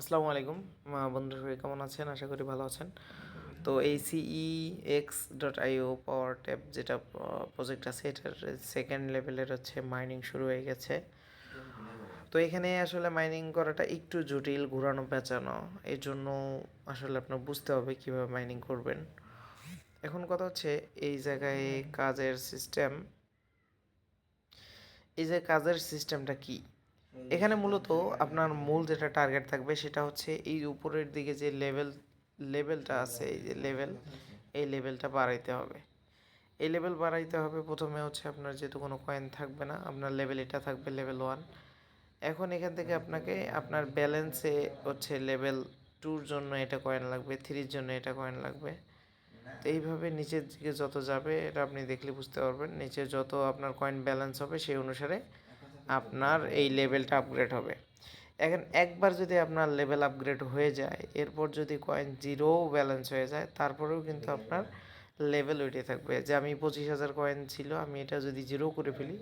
আসসালামু আলাইকুম। বন্ধুরা সবাই কেমন আছেন? আশা করি ভালো আছেন। তো এই C E X dot IO power tab যেটা প্রজেক্ট আছে, এটার সেকেন্ড লেভেলের হচ্ছে মাইনিং শুরু হয়ে গেছে। তো এখানে আসলে মাইনিং করাটা একটু জটিল, ঘোরানো, পেঁচানো। এই জন্য আসলে আপনার বুঝতে হবে কীভাবে মাইনিং করবেন। এখন কথা হচ্ছে, এই জায়গায় কাজের সিস্টেম এই যে কাজের সিস্টেমটা কি? এখানে মূলত আপনার মূল যেটা টার্গেট থাকবে সেটা হচ্ছে এই উপরের দিকে যে লেভেল লেভেলটা আছে, এই যে লেভেল এই লেভেলটা বাড়াইতে হবে। এই লেভেল বাড়াইতে হবে প্রথমে হচ্ছে আপনার যেহেতু কোনো কয়েন থাকবে না, আপনার লেভেল এটা থাকবে লেভেল ওয়ান এখন এখান থেকে আপনাকে আপনার ব্যালেন্সে হচ্ছে লেভেল টুর জন্য এটা কয়েন লাগবে থ্রির জন্য এটা কয়েন লাগবে। তো এইভাবে নিচের দিকে যত যাবে এটা আপনি দেখলে বুঝতে পারবেন, নিচে যত আপনার কয়েন ব্যালেন্স হবে সেই অনুসারে আপনার এই লেভেলটা আপগ্রেড হবে। এখন একবার যদি আপনার লেভেল আপগ্রেড হয়ে যায়, এরপর যদি কয়েন জিরো ব্যালেন্স হয়ে যায়, তারপরেও কিন্তু আপনার লেভেল ওইটাই থাকবে। যে আমি পঁচিশ হাজার কয়েন ছিল, আমি এটা যদি জিরো করে ফেলি,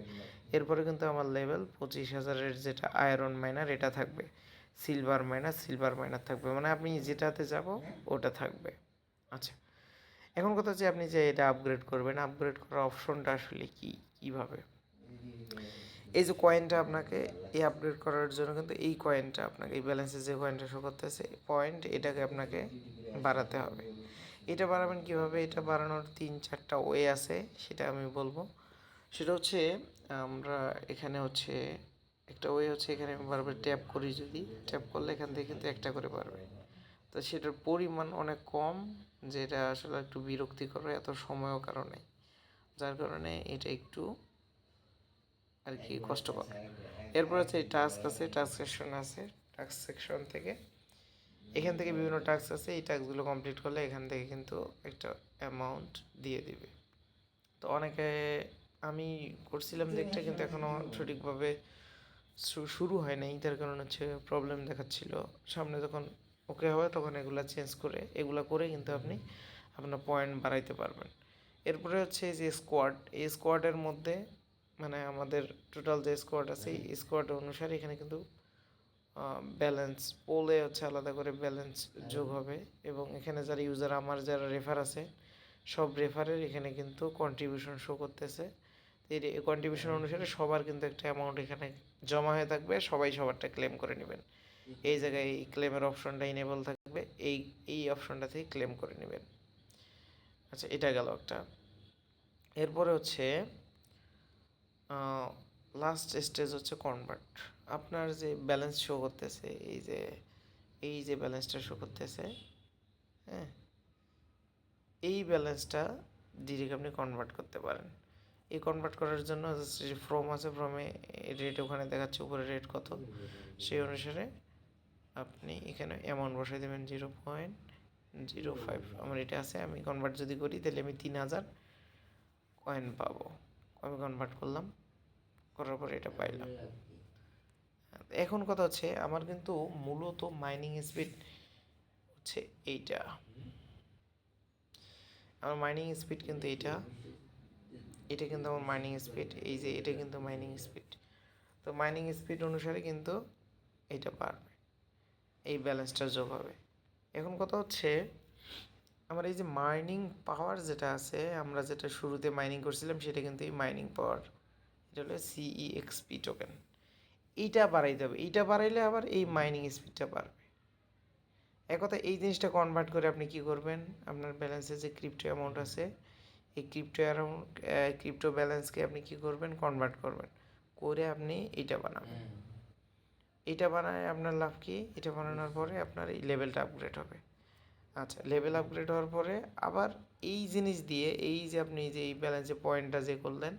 এরপরে কিন্তু আমার লেভেল পঁচিশ হাজারের যেটা আয়রন মাইনার এটা থাকবে। সিলভার মাইনার সিলভার মাইনার থাকবে। মানে আপনি যেটাতে যাব, ওটা থাকবে। আচ্ছা এখন কথা হচ্ছে আপনি যে এটা আপগ্রেড করবেন আপগ্রেড করার অপশনটা আসলে কী? কীভাবে? এই যে কয়েনটা আপনাকে এই আপডেট করার জন্য কিন্তু এই কয়েনটা আপনাকে, এই ব্যালেন্সে যে কয়েনটা শো করতেছে পয়েন্ট এটাকে আপনাকে বাড়াতে হবে। এটা বাড়াবেন কীভাবে? এটা বাড়ানোর তিন চারটা ওয়ে আছে, সেটা আমি বলব। সেটা হচ্ছে, আমরা এখানে হচ্ছে, একটা ওয়ে হচ্ছে এখানে আমি বারবার ট্যাপ করি যদি ট্যাপ করলে এখান থেকে কিন্তু একটা করে পারবে তো সেটার পরিমাণ অনেক কম, যেটা আসলে একটু বিরক্তিকর এত সময়ও কারণে। যার কারণে এটা একটু আর কি কষ্টকর এরপর হচ্ছে টাস্ক আছে টাস্ক সেকশন আছে টাস্ক সেকশন থেকে। এখান থেকে বিভিন্ন টাস্ক আছে, এই টাস্কগুলো কমপ্লিট করলে এখান থেকে কিন্তু একটা অ্যামাউন্ট দিয়ে দিবে। তো অনেকে, আমি করছিলাম দেখতে কিন্তু এখনও সঠিকভাবে শুরু হয় নাই। তার কারণ হচ্ছে প্রবলেম দেখাচ্ছিল। সামনে যখন ওকে হবে, তখন এগুলা চেঞ্জ করে, এগুলো করে কিন্তু আপনি আপনার পয়েন্ট বাড়াইতে পারবেন। এরপরে হচ্ছে এই যে স্কোয়াড এই স্কোয়াডের মধ্যে মানে আমাদের টোটাল যে স্কোয়াড আছে এই স্কোয়াড অনুসারে এখানে কিন্তু ব্যালেন্স পোলে হচ্ছে আলাদা করে ব্যালেন্স যোগ হবে এবং এখানে যারা ইউজার আমার যারা রেফার আছে সব রেফারের এখানে কিন্তু কন্ট্রিবিউশন শো করতেছে। এই কন্ট্রিবিউশন অনুসারে সবার কিন্তু একটা অ্যামাউন্ট এখানে জমা হয়ে থাকবে সবাই সবারটা ক্লেম করে নেবেন। এই জায়গায় এই ক্লেমের অপশনটা ইনেবল থাকবে এই এই অপশনটা থেকে ক্লেম করে নেবেন। আচ্ছা এটা গেল একটা। এরপরে হচ্ছে লাস্ট স্টেজ হচ্ছে কনভার্ট আপনার যে ব্যালেন্স শো করতেছে, এই যে এই যে ব্যালেন্সটা শো করতেছে হ্যাঁ এই ব্যালেন্সটা ডিরেক্ট আপনি কনভার্ট করতে পারেন। এই কনভার্ট করার জন্য যে ফ্রম আছে ফ্রমে রেট ওখানে দেখাচ্ছে উপরে রেট কত, সেই অনুসারে আপনি এখানে অ্যামাউন্ট বসাই দেবেন জিরো পয়েন্ট জিরো ফাইভ আমার এটা আছে, আমি কনভার্ট যদি করি, তাহলে আমি তিন হাজার কয়েন পাবো। আমি কনভার্ট করলাম। করার পরে এটা পাইলাম। এখন কথা হচ্ছে আমার কিন্তু মূলত মাইনিং স্পিড হচ্ছে এইটা। আমার মাইনিং স্পিড কিন্তু এইটা। এটা কিন্তু আমার মাইনিং স্পিড এই যে এটা কিন্তু মাইনিং স্পিড তো মাইনিং স্পিড অনুসারে কিন্তু এটা পারবে। এই ব্যালেন্সটা যোগ হবে। এখন কথা হচ্ছে আমার এই যে মাইনিং পাওয়ার যেটা আছে আমরা যেটা শুরুতে মাইনিং করছিলাম সেটা কিন্তু এই মাইনিং পাওয়ার এটা হলো সিইএক্সপি টোকেন এইটা বাড়াইতে হবে। এইটা বাড়াইলে আবার এই মাইনিং স্পিডটা বাড়বে। এক কথা এই জিনিসটা কনভার্ট করে আপনি কি করবেন? আপনার ব্যালেন্সে যে ক্রিপ্টো অ্যামাউন্ট আছে এই ক্রিপ্টো অ্যামাউন্ট ক্রিপ্টো ব্যালেন্সকে আপনি কি করবেন? কনভার্ট করবেন। করে আপনি এইটা বানাবেন। এটা বানায় আপনার লাভ কি? এটা বানানোর পরে আপনার এই লেভেলটা আপগ্রেড হবে। আচ্ছা লেভেল আপগ্রেড হওয়ার পরে আবার এই জিনিস দিয়ে, এই যে আপনি যে এই ব্যালেন্সে পয়েন্টটা যে করলেন,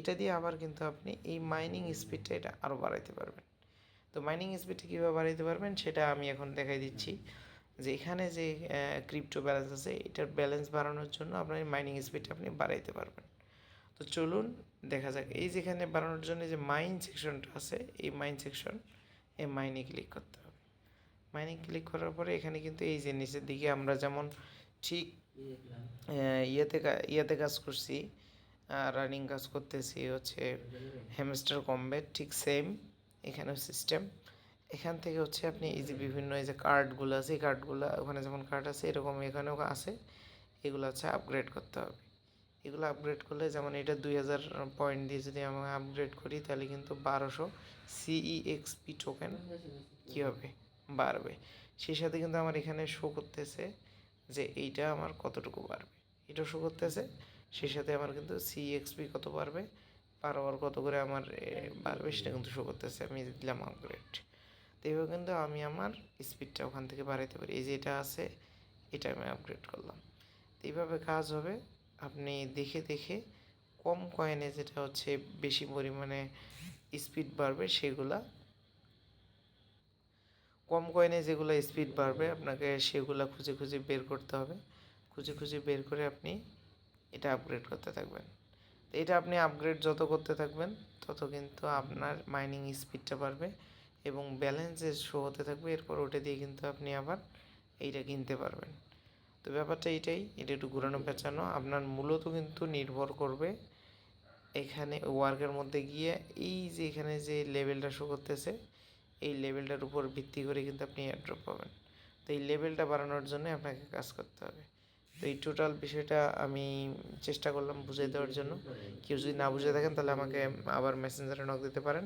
এটা দিয়ে আবার কিন্তু আপনি এই মাইনিং স্পিডটা এটা আরও বাড়াইতে পারবেন। তো মাইনিং স্পিডটা কীভাবে বাড়াইতে পারবেন সেটা আমি এখন দেখাই দিচ্ছি। যে এখানে যে ক্রিপ্টো ব্যালেন্স আছে, এটার ব্যালেন্স বাড়ানোর জন্য আপনার মাইনিং স্পিডটা আপনি বাড়াইতে পারবেন। তো চলুন দেখা যাক। এই যেখানে বাড়ানোর জন্য যে মাইন সেকশনটা আছে, এই মাইন সেকশন এই মাইনে ক্লিক করতে হবে। মাইনে ক্লিক করার পরে এখানে কিন্তু এই যে নিচের দিকে আমরা যেমন ঠিক ইয়েতে ইয়েতে কাজ করছি রানিং কাজ করতেছি হচ্ছে হ্যামস্টার কমব্যাট ঠিক সেম এখানেও সিস্টেম এখান থেকে হচ্ছে আপনি এই যে বিভিন্ন এই যে কার্ডগুলো আছে এই কার্ডগুলো ওখানে যেমন কার্ড আছে এরকম এখানেও আছে এগুলো হচ্ছে আপগ্রেড করতে হবে। এগুলো আপগ্রেড করলে যেমন এটা দুই হাজার পয়েন্ট দিয়ে যদি আমি আপগ্রেড করি তাহলে কিন্তু বারোশো সিইএক্সপি টোকেন কী হবে? বাড়বে। সেই সাথে কিন্তু আমার এখানে শো করতেছে যে এইটা আমার কতটুকু বাড়বে। এটা শো করতেছে, সেই সাথে আমার কিন্তু সিএক্সপি কত বাড়বে পার আওয়ার কত করে আমার বাড়বে সেটা কিন্তু শো করতেছে, আমি দিলাম আপগ্রেড তো এইভাবে কিন্তু আমি আমার স্পিডটা ওখান থেকে বাড়াইতে পারি। এই যে এটা আছে, এটা আমি আপগ্রেড করলাম। তো এইভাবে কাজ হবে। আপনি দেখে দেখে কম কয়েনে যেটা হচ্ছে বেশি পরিমাণে স্পিড বাড়বে, সেগুলা কম কয়েনে যেগুলো স্পিড বাড়বে, আপনাকে সেগুলো খুঁজে খুঁজে বের করতে হবে। খুঁজে খুঁজে বের করে আপনি এটা আপগ্রেড করতে থাকবেন। তো এটা আপনি আপগ্রেড যত করতে থাকবেন, তত কিন্তু আপনার মাইনিং স্পিডটা বাড়বে এবং ব্যালেন্সে শো হতে থাকবে। এরপর ওটা দিয়ে কিন্তু আপনি আবার এইটা কিনতে পারবেন। তো ব্যাপারটা এইটাই এটা একটু ঘুরানো পেঁচানো। আপনার মূলত কিন্তু নির্ভর করবে এখানে ওয়ার্কের মধ্যে গিয়ে, এই যে এখানে যে লেভেলটা শো করতেছে এই লেভেলটার উপর ভিত্তি করে কিন্তু আপনি এয়ারড্রপ পাবেন। তো এই লেভেলটা বাড়ানোর জন্য আপনাকে কাজ করতে হবে। তো এই টোটাল বিষয়টা আমি চেষ্টা করলাম বুঝিয়ে দেওয়ার জন্য। কেউ যদি না বুঝে থাকেন তাহলে আমাকে আবার মেসেঞ্জারে নক দিতে পারেন।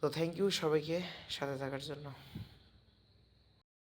তো থ্যাংক ইউ সবাইকে সাথে থাকার জন্য।